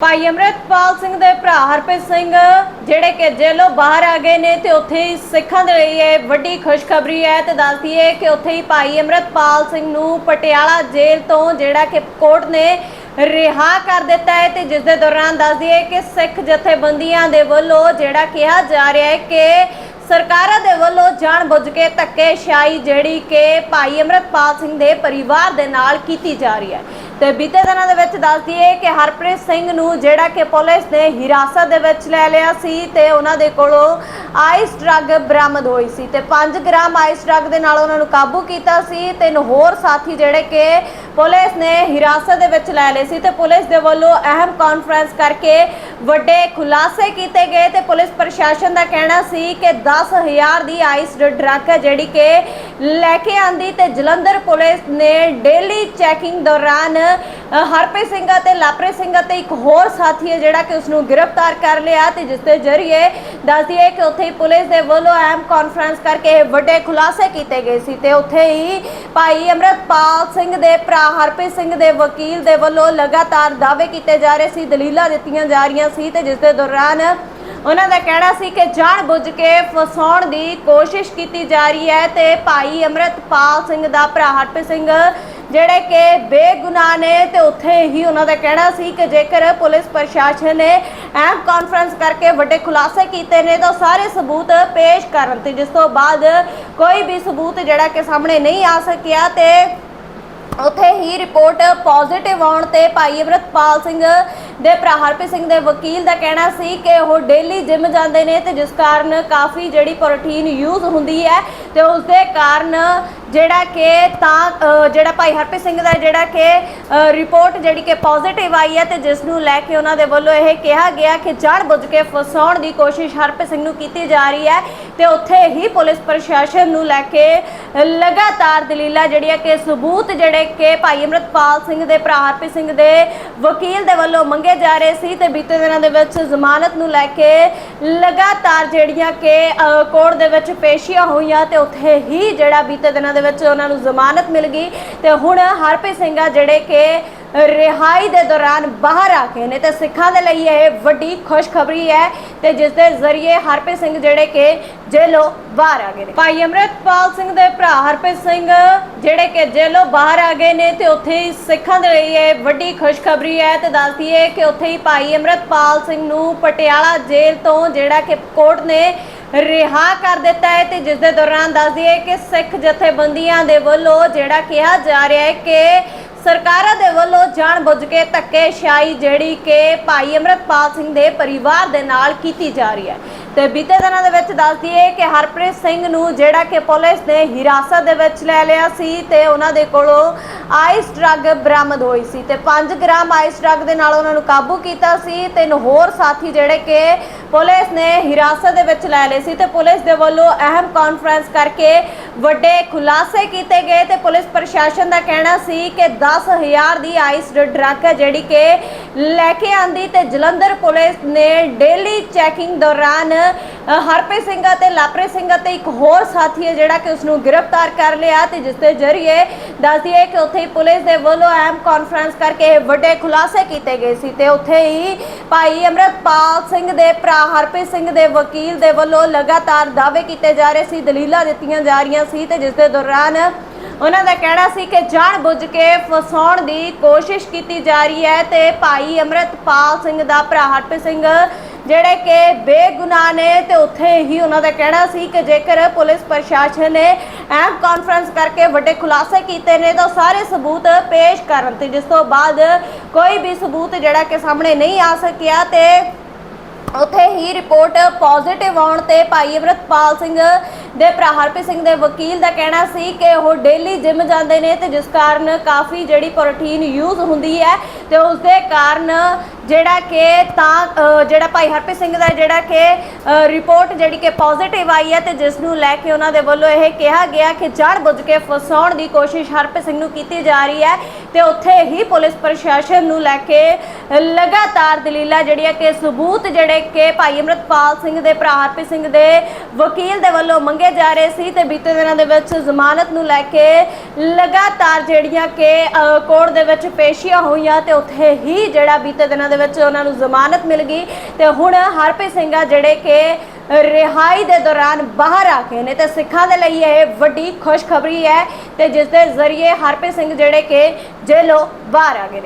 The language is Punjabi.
ਭਾਈ ਅਮਰਿਤਪਾਲ ਸਿੰਘ ਦੇ ਭਰਾ ਹਰਪ੍ਰੀਤ ਸਿੰਘ, ਜਿਹੜੇ ਕਿ ਜੇਲੋਂ ਬਾਹਰ ਆ ਗਏ ਨੇ ਤੇ ਉੱਥੇ ਹੀ ਸਿੱਖਾਂ ਦੇ ਲਈ ਇਹ ਵੱਡੀ ਖੁਸ਼ਖਬਰੀ ਹੈ ਤੇ ਦੱਸਦੀ ਹੈ ਕਿ ਉੱਥੇ ਹੀ ਭਾਈ ਅਮਰਿਤਪਾਲ ਸਿੰਘ ਨੂੰ ਪਟਿਆਲਾ ਜੇਲ੍ਹ ਤੋਂ ਜਿਹੜਾ ਕਿ ਕੋਰਟ ਨੇ ਰਿਹਾ ਕਰ ਦਿੱਤਾ ਹੈ ਤੇ ਜਿਸ ਦੇ ਦੌਰਾਨ ਦੱਸਦੀ ਹੈ ਕਿ ਸਿੱਖ ਜਥੇਬੰਦੀਆਂ ਦੇ ਵੱਲੋਂ ਜਿਹੜਾ ਕਿਹਾ ਜਾ ਰਿਹਾ ਹੈ ਕਿ ਸਰਕਾਰਾਂ ਦੇ ਵੱਲੋਂ ਜਾਣਬੁੱਝ ਕੇ ਧੱਕੇਸ਼ਾਹੀ ਜਿਹੜੀ ਕਿ ਭਾਈ ਅਮਰਿਤਪਾਲ ਸਿੰਘ ਦੇ ਪਰਿਵਾਰ ਦੇ ਨਾਲ ਕੀਤੀ ਜਾ ਰਹੀ ਹੈ। ਤੇ ਬੀਤੇ ਦਿਨਾਂ ਦੇ ਵਿੱਚ ਦੱਸਦੀ ਹੈ ਕਿ ਹਰਪ੍ਰੀਤ ਸਿੰਘ ਨੂੰ ਜਿਹੜਾ ਕਿ ਪੁਲਿਸ ਨੇ ਹਿਰਾਸਤ ਦੇ ਵਿੱਚ ਲੈ ਲਿਆ ਸੀ ਤੇ ਉਹਨਾਂ ਦੇ ਕੋਲੋਂ ਆਈਸ ਡਰੱਗ ਬਰਾਮਦ ਹੋਈ ਸੀ ਤੇ 5 ਗ੍ਰਾਮ ਆਈਸ ਡਰੱਗ ਦੇ ਨਾਲ ਉਹਨਾਂ ਨੂੰ ਕਾਬੂ ਕੀਤਾ ਸੀ ਤਿੰਨ ਹੋਰ ਸਾਥੀ ਜਿਹੜੇ ਕਿ ਪੁਲਿਸ ਨੇ ਹਿਰਾਸਤ ਦੇ ਵਿੱਚ ਲੈ ਲਏ ਸੀ ਤੇ ਪੁਲਿਸ ਦੇ ਵੱਲੋਂ ਅਹਿਮ ਕਾਨਫਰੰਸ ਕਰਕੇ ਵੱਡੇ ਖੁਲਾਸੇ ਕੀਤੇ ਗਏ ਤੇ ਪੁਲਿਸ ਪ੍ਰਸ਼ਾਸਨ ਦਾ ਕਹਿਣਾ ਸੀ ਕਿ 10000 ਦੀ ਆਈਸ ਡਰੱਗ ਹੈ ਜਿਹੜੀ ਕਿ ਲੈ ਕੇ ਆਂਦੀ ਤੇ ਜਲੰਧਰ ਪੁਲਿਸ ਨੇ ਡੇਲੀ ਚੈਕਿੰਗ ਦੌਰਾਨ ਹਰਪ੍ਰੀਤ ਸਿੰਘ ਅਤੇ ਲਾਪਰੇ ਸਿੰਘ ਅਤੇ ਇੱਕ ਹੋਰ ਸਾਥੀ ਹੈ ਜਿਹੜਾ ਕਿ ਉਸ ਨੂੰ ਗ੍ਰਿਫਤਾਰ ਕਰ ਲਿਆ ਤੇ ਜਿਸ ਦੇ ਜ਼ਰੀਏ ਦੱਸਦੀ ਹੈ ਕਿ ਉੱਥੇ ਹੀ ਪੁਲਿਸ ਦੇ ਵੱਲੋਂ ਅਹਿਮ ਕਾਨਫਰੰਸ ਕਰਕੇ ਵੱਡੇ ਖੁਲਾਸੇ ਕੀਤੇ ਗਏ ਸੀ ਤੇ ਉੱਥੇ ਹੀ ਭਾਈ ਅਮਰਤਪਾਲ ਸਿੰਘ ਦੇ ਭਰਾ ਹਰਪ੍ਰੀਤ ਸਿੰਘ ਦੇ ਵਕੀਲ ਦੇ ਵੱਲੋਂ ਲਗਾਤਾਰ ਦਾਅਵੇ ਕੀਤੇ ਜਾ ਰਹੇ ਸੀ, ਦਲੀਲਾਂ ਦਿੱਤੀਆਂ ਜਾ ਰਹੀਆਂ ਸੀ ਤੇ ਜਿਸ ਦੇ ਦੌਰਾਨ ਉਹਨਾਂ ਦਾ ਕਹਿਣਾ ਸੀ ਕਿ ਜਾਣ ਬੁੱਝ ਕੇ ਫਸਾਉਣ ਦੀ ਕੋਸ਼ਿਸ਼ ਕੀਤੀ ਜਾ ਰਹੀ ਹੈ ਤੇ ਭਾਈ ਅਮਰਤਪਾਲ ਸਿੰਘ ਦਾ ਭਰਾ ਹਰਪ੍ਰੀਤ ਸਿੰਘ, ਜਿਹੜੇ ਕਿ ਬੇਗੁਨਾਹ ਨੇ ਤੇ ਉੱਥੇ ਹੀ ਉਹਨਾਂ ਦਾ ਕਹਿਣਾ ਸੀ ਕਿ ਜੇਕਰ ਪੁਲਿਸ ਪ੍ਰਸ਼ਾਸਨ ਨੇ ਐਮ ਕਾਨਫਰੰਸ ਕਰਕੇ ਵੱਡੇ ਖੁਲਾਸੇ ਕੀਤੇ ਨੇ ਤਾਂ ਸਾਰੇ ਸਬੂਤ ਪੇਸ਼ ਕਰਨ ਤੇ ਜਿਸ ਤੋਂ ਬਾਅਦ ਕੋਈ ਵੀ ਸਬੂਤ ਜਿਹੜਾ ਕਿ ਸਾਹਮਣੇ ਨਹੀਂ ਆ ਸਕਿਆ ਤੇ ਉੱਥੇ ਹੀ ਰਿਪੋਰਟ ਪੋਜ਼ਿਟਿਵ ਆਉਣ ਤੇ ਭਾਈ ਅਮਰਤਪਾਲ ਸਿੰਘ ਦੇ ਭਰਾ ਹਰਪ੍ਰੀਤ ਸਿੰਘ ਦੇ ਵਕੀਲ ਦਾ ਕਹਿਣਾ ਸੀ ਕਿ ਉਹ ਡੇਲੀ ਜਿਮ ਜਾਂਦੇ ਨੇ ਤੇ ਜਿਸ ਕਾਰਨ ਕਾਫੀ ਜਿਹੜੀ ਪ੍ਰੋਟੀਨ ਯੂਜ਼ ਹੁੰਦੀ ਹੈ ਤੇ ਉਸ ਦੇ ਕਾਰਨ ਜਿਹੜਾ ਕਿ ਤਾਂ ਜਿਹੜਾ ਭਾਈ ਹਰਪ੍ਰੀਤ ਸਿੰਘ ਦਾ ਜਿਹੜਾ ਕਿ ਰਿਪੋਰਟ ਜਿਹੜੀ ਕਿ ਪੋਜ਼ਿਟਿਵ ਆਈ ਹੈ ਤੇ ਜਿਸ ਨੂੰ ਲੈ ਕੇ ਉਹਨਾਂ ਦੇ ਵੱਲੋਂ ਇਹ ਕਿਹਾ ਗਿਆ ਕਿ ਜਾਣ ਬੁੱਝ ਕੇ ਫਸਾਉਣ ਦੀ ਕੋਸ਼ਿਸ਼ ਹਰਪ੍ਰੀਤ ਸਿੰਘ ਨੂੰ ਕੀਤੀ ਜਾ ਰਹੀ ਹੈ ਤੇ ਉੱਥੇ ਹੀ ਪੁਲਿਸ ਪ੍ਰਸ਼ਾਸਨ ਨੂੰ ਲੈ ਕੇ ਲਗਾਤਾਰ ਦਲੀਲਾਂ ਜਿਹੜੀਆਂ ਕਿ ਸਬੂਤ ਜਿਹੜੇ ਕਿ ਭਾਈ ਅਮਰਤਪਾਲ ਸਿੰਘ ਦੇ ਭਰਾ ਹਰਪ੍ਰੀਤ ਸਿੰਘ ਦੇ ਵਕੀਲ ਦੇ ਵੱਲੋਂ ਮੰਗੇ ਜਾ ਰਹੇ ਸੀ ਤੇ ਬੀਤੇ ਦਿਨਾਂ ਦੇ ਵਿੱਚ ਜ਼ਮਾਨਤ ਨੂੰ ਲੈ ਕੇ ਲਗਾਤਾਰ ਜਿਹੜੀਆਂ ਕਿ ਕੋਰਟ ਦੇ ਵਿੱਚ ਪੇਸ਼ੀਆਂ ਹੋਈਆਂ ਤੇ ਉੱਥੇ ਹੀ ਜਿਹੜਾ ਬੀਤੇ ਦਿਨਾਂ ਦੇ ਵਿੱਚ ਉਹਨਾਂ ਨੂੰ ਜ਼ਮਾਨਤ ਮਿਲ ਗਈ ਤੇ ਹੁਣ ਹਰਪ੍ਰੀਤ ਸਿੰਘ ਆ ਜਿਹੜੇ ਕਿ ਰਿਹਾਈ ਦੇ ਦੌਰਾਨ ਬਾਹਰ ਆ ਗਏ ਨੇ ਤੇ ਸਿੱਖਾਂ ਦੇ ਲਈ ਇਹ ਵੱਡੀ ਖੁਸ਼ਖਬਰੀ ਹੈ ਤੇ ਜਿਸ ਦੇ ਜ਼ਰੀਏ ਹਰਪ੍ਰੀਤ ਸਿੰਘ ਜਿਹੜੇ ਕਿ ਜੇਲੋਂ ਬਾਹਰ ਆ ਗਏ ਨੇ। ਭਾਈ ਅਮਰਿਤਪਾਲ ਸਿੰਘ ਦੇ ਭਰਾ ਹਰਪ੍ਰੀਤ ਸਿੰਘ ਜਿਹੜੇ ਕਿ ਜੇਲੋਂ ਬਾਹਰ ਆ ਗਏ ਨੇ ਤੇ ਉੱਥੇ ਹੀ ਸਿੱਖਾਂ ਦੇ ਲਈ ਇਹ ਵੱਡੀ ਖੁਸ਼ਖਬਰੀ ਹੈ ਤੇ ਦੱਸਦੀ ਹੈ ਕਿ ਉੱਥੇ ਹੀ ਭਾਈ ਅਮਰਿਤਪਾਲ ਸਿੰਘ ਨੂੰ ਪਟਿਆਲਾ ਜੇਲ੍ਹ ਤੋਂ ਜਿਹੜਾ ਕਿ ਕੋਰਟ ਨੇ ਰਿਹਾ ਕਰ ਦਿੱਤਾ ਹੈ ਤੇ ਜਿਸ ਦੇ ਦੌਰਾਨ ਦੱਸਦੀ ਹੈ ਕਿ ਸਿੱਖ ਜਥੇਬੰਦੀਆਂ ਦੇ ਵੱਲੋਂ ਜਿਹੜਾ ਕਿਹਾ ਜਾ ਰਿਹਾ ਹੈ ਕਿ ਸਰਕਾਰਾਂ ਦੇ ਵੱਲੋਂ ਜਾਣਬੁੱਝ ਕੇ ਧੱਕੇਸ਼ਾਹੀ ਜਿਹੜੀ ਕਿ ਭਾਈ ਅਮਰਤਪਾਲ ਸਿੰਘ ਦੇ ਪਰਿਵਾਰ ਦੇ ਨਾਲ ਕੀਤੀ ਜਾ ਰਹੀ ਹੈ। ਤੇ ਬੀਤੇ ਦਿਨਾਂ ਦੇ ਵਿੱਚ ਦੱਸਦੀ ਹੈ ਕਿ ਹਰਪ੍ਰੀਤ ਸਿੰਘ ਨੂੰ ਜਿਹੜਾ ਕਿ ਪੁਲਿਸ ਨੇ ਹਿਰਾਸਤ ਦੇ ਵਿੱਚ ਲੈ ਲਿਆ ਸੀ ਤੇ ਉਹਨਾਂ ਦੇ ਕੋਲੋਂ ਆਈਸ ਡਰੱਗ ਬਰਾਮਦ ਹੋਈ ਸੀ ਤੇ 5 ਗ੍ਰਾਮ ਆਈਸ ਡਰੱਗ ਦੇ ਨਾਲ ਉਹਨਾਂ ਨੂੰ ਕਾਬੂ ਕੀਤਾ ਸੀ ਤਿੰਨ ਹੋਰ ਸਾਥੀ ਜਿਹੜੇ ਕਿ ਪੁਲਿਸ ਨੇ ਹਿਰਾਸਤ ਦੇ ਵਿੱਚ ਲੈ ਲਏ ਸੀ ਤੇ ਪੁਲਿਸ ਦੇ ਵੱਲੋਂ ਅਹਿਮ ਕਾਨਫਰੰਸ ਕਰਕੇ ਵੱਡੇ ਖੁਲਾਸੇ ਕੀਤੇ ਗਏ ਤੇ ਪੁਲਿਸ ਪ੍ਰਸ਼ਾਸਨ ਦਾ ਕਹਿਣਾ ਸੀ ਕਿ 10000 ਦੀ ਆਈਸ ਡਰੱਗ ਹੈ ਜਿਹੜੀ ਕਿ ਲੈ ਕੇ ਆਂਦੀ ਤੇ ਜਲੰਧਰ ਪੁਲਿਸ ਨੇ ਡੇਲੀ ਚੈਕਿੰਗ ਦੌਰਾਨ ਹਰਪ੍ਰੀਤ ਸਿੰਘ ਅਤੇ ਲਾਪਰੇ ਸਿੰਘ ਅਤੇ ਇੱਕ ਹੋਰ ਸਾਥੀ ਹੈ ਜਿਹੜਾ ਕਿ ਉਸ ਨੂੰ ਗ੍ਰਿਫਤਾਰ ਕਰ ਲਿਆ ਤੇ ਜਿਸ ਦੇ ਜ਼ਰੀਏ ਦੱਸਦੀ ਹੈ ਕਿ ਉੱਥੇ ਹੀ ਪੁਲਿਸ ਦੇ ਵੱਲੋਂ ਅਹਿਮ ਕਾਨਫਰੰਸ ਕਰਕੇ ਵੱਡੇ ਖੁਲਾਸੇ ਕੀਤੇ ਗਏ ਸੀ ਤੇ ਉੱਥੇ ਹੀ ਭਾਈ ਅਮਰਤਪਾਲ ਸਿੰਘ ਦੇ ਭਰਾ ਹਰਪ੍ਰੀਤ ਸਿੰਘ ਦੇ ਵਕੀਲ ਦੇ ਵੱਲੋਂ ਲਗਾਤਾਰ ਦਾਅਵੇ ਕੀਤੇ ਜਾ ਰਹੇ ਸੀ, ਦਲੀਲਾਂ ਦਿੱਤੀਆਂ ਜਾ ਰਹੀਆਂ ਸੀ ਤੇ ਜਿਸ ਦੇ ਦੌਰਾਨ ਉਹਨਾਂ ਦਾ ਕਹਿਣਾ ਸੀ ਕਿ ਜਾਣ ਬੁੱਝ ਕੇ ਫਸਾਉਣ ਦੀ ਕੋਸ਼ਿਸ਼ ਕੀਤੀ ਜਾ ਰਹੀ ਹੈ ਤੇ ਭਾਈ ਅਮਰਤਪਾਲ ਸਿੰਘ ਦਾ ਭਰਾ ਹਰਪ੍ਰੀਤ ਸਿੰਘ ਜਿਹੜੇ ਕਿ ਬੇਗੁਨਾਹ ਨੇ ਤੇ ਉੱਥੇ ਹੀ ਉਹਨਾਂ ਦਾ ਕਹਿਣਾ ਸੀ ਕਿ ਜੇਕਰ ਪੁਲਿਸ ਪ੍ਰਸ਼ਾਸਨ ਨੇ ਐਮ ਕਾਨਫਰੰਸ ਕਰਕੇ ਵੱਡੇ ਖੁਲਾਸੇ ਕੀਤੇ ਨੇ ਤਾਂ ਸਾਰੇ ਸਬੂਤ ਪੇਸ਼ ਕਰਨ ਤੇ ਜਿਸ ਤੋਂ ਬਾਅਦ ਕੋਈ ਵੀ ਸਬੂਤ ਜਿਹੜਾ ਕਿ ਸਾਹਮਣੇ ਨਹੀਂ ਆ ਸਕਿਆ ਤੇ ਉੱਥੇ ਹੀ ਰਿਪੋਰਟ ਪੋਜ਼ਿਟਿਵ ਆਉਣ ਤੇ ਭਾਈ ਅਮਰਤਪਾਲ ਸਿੰਘ ਦੇ ਭਰਾ ਹਰਪ੍ਰੀਤ ਸਿੰਘ ਦੇ ਵਕੀਲ ਦਾ ਕਹਿਣਾ ਸੀ ਕਿ ਉਹ ਡੇਲੀ ਜਿਮ ਜਾਂਦੇ ਨੇ ਤੇ ਜਿਸ ਕਾਰਨ ਕਾਫੀ ਜਿਹੜੀ ਪ੍ਰੋਟੀਨ ਯੂਜ਼ ਹੁੰਦੀ ਹੈ ਤੇ ਉਸ ਦੇ ਕਾਰਨ ਜਿਹੜਾ ਕਿ ਤਾਂ ਜਿਹੜਾ ਭਾਈ ਹਰਪ੍ਰੀਤ ਸਿੰਘ ਦਾ ਜਿਹੜਾ ਕਿ ਰਿਪੋਰਟ ਜਿਹੜੀ ਕਿ ਪੋਜ਼ਿਟਿਵ ਆਈ ਹੈ ਤੇ ਜਿਸ ਨੂੰ ਲੈ ਕੇ ਉਹਨਾਂ ਦੇ ਵੱਲੋਂ ਇਹ ਕਿਹਾ ਗਿਆ ਕਿ ਜਾਣਬੁੱਝ ਕੇ ਫਸਾਉਣ ਦੀ ਕੋਸ਼ਿਸ਼ ਹਰਪ੍ਰੀਤ ਸਿੰਘ ਨੂੰ ਕੀਤੀ ਜਾ ਰਹੀ ਹੈ ਤੇ ਉੱਥੇ ਹੀ ਪੁਲਿਸ ਪ੍ਰਸ਼ਾਸਨ ਨੂੰ ਲੈ ਕੇ ਲਗਾਤਾਰ ਦਲੀਲਾਂ ਜਿਹੜੀਆਂ ਕਿ ਸਬੂਤ ਜਿਹੜੇ ਕਿ ਭਾਈ ਅਮਰਤਪਾਲ ਸਿੰਘ ਦੇ, ਭਰਾ ਹਰਪ੍ਰੀਤ ਸਿੰਘ ਦੇ ਵਕੀਲ ਦੇ ਵੱਲੋਂ ਮੰਗੇ ਜਾ ਰਹੇ ਸੀ ਤੇ ਬੀਤੇ ਦਿਨਾਂ ਦੇ ਵਿੱਚ ਜ਼ਮਾਨਤ ਨੂੰ ਲੈ ਕੇ ਲਗਾਤਾਰ ਜਿਹੜੀਆਂ ਕਿ ਕੋਰਟ ਦੇ ਵਿੱਚ ਪੇਸ਼ੀਆਂ ਹੋਈਆਂ ਤੇ ਉੱਥੇ ਹੀ ਜਿਹੜਾ ਬੀਤੇ ਦਿਨਾਂ ਦੇ ਵਿੱਚ ਉਹਨਾਂ ਨੂੰ ਜ਼ਮਾਨਤ ਮਿਲ ਗਈ ਤੇ ਹੁਣ ਹਰਪ੍ਰੀਤ ਸਿੰਘ ਆ ਜਿਹੜੇ ਕਿ ਰਿਹਾਈ ਦੇ ਦੌਰਾਨ ਬਾਹਰ ਆ ਗਏ ਨੇ ਤੇ ਸਿੱਖਾਂ ਦੇ ਲਈ ਇਹ ਵੱਡੀ ਖੁਸ਼ਖਬਰੀ ਹੈ ਤੇ ਜਿਸ ਦੇ ਜ਼ਰੀਏ ਹਰਪ੍ਰੀਤ ਸਿੰਘ ਜਿਹੜੇ ਕਿ ਜੇਲ੍ਹੋਂ ਬਾਹਰ ਆ ਗਏ ਨੇ।